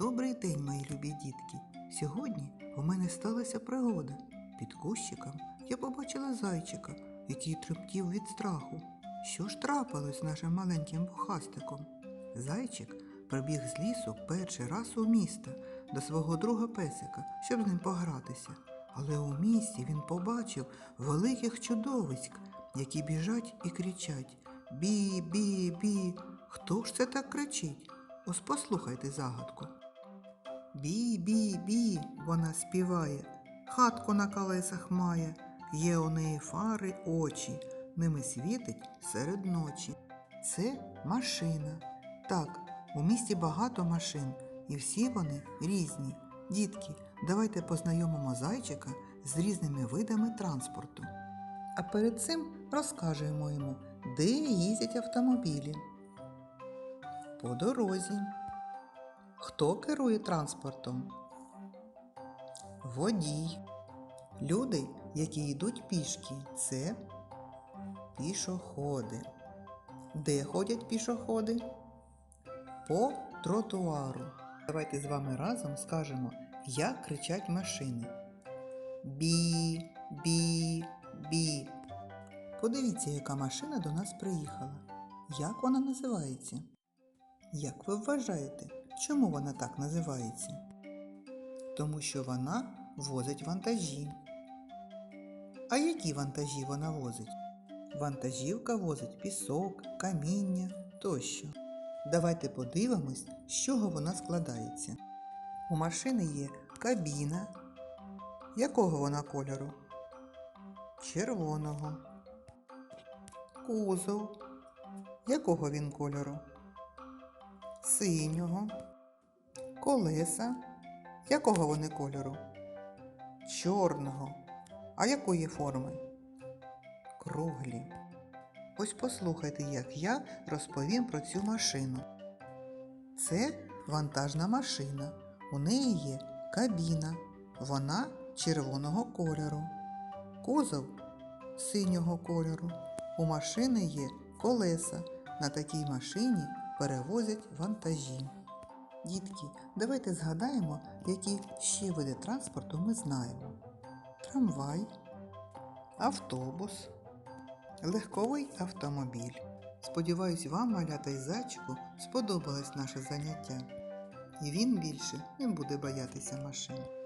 Добрий день, мої любі дітки. Сьогодні у мене сталася пригода. Під кущиком я побачила зайчика, який тремтів від страху. Що ж трапилось з нашим маленьким бухастиком? Зайчик прибіг з лісу перший раз у місто до свого друга песика, щоб з ним погратися. Але у місті він побачив великих чудовиськ, які біжать і кричать Бі, бі, бі. Хто ж це так кричить? Ось послухайте загадку. Бі, бі, бі, вона співає, хатку на колесах має, є у неї фари очі, ними світить серед ночі. Це машина. Так, у місті багато машин, і всі вони різні. Дітки, давайте познайомимо зайчика з різними видами транспорту. А перед цим розкажемо йому, де їздять автомобілі. По дорозі. Хто керує транспортом? Водій. Люди, які йдуть пішки, це пішоходи. Де ходять пішоходи? По тротуару. Давайте з вами разом скажемо, як кричать машини. Бі, бі, бі. Подивіться, яка машина до нас приїхала. Як вона називається? Як ви вважаєте, чому вона так називається? Тому що вона возить вантажі. А які вантажі вона возить? Вантажівка возить пісок, каміння тощо. Давайте подивимось, з чого вона складається. У машини є кабіна. Якого вона кольору? Червоного. Кузов. Якого він кольору? Синього. Колеса. Якого вони кольору? Чорного. А якої форми? Круглі. Ось послухайте, як я розповім про цю машину. Це вантажна машина. У неї є кабіна. Вона червоного кольору. Кузов синього кольору. У машини є колеса. На такій машині перевозять вантажі. Дітки, давайте згадаємо, які ще види транспорту ми знаємо: трамвай, автобус, легковий автомобіль. Сподіваюсь, вам, малята й зайчику, сподобалось наше заняття. І він більше не буде боятися машин.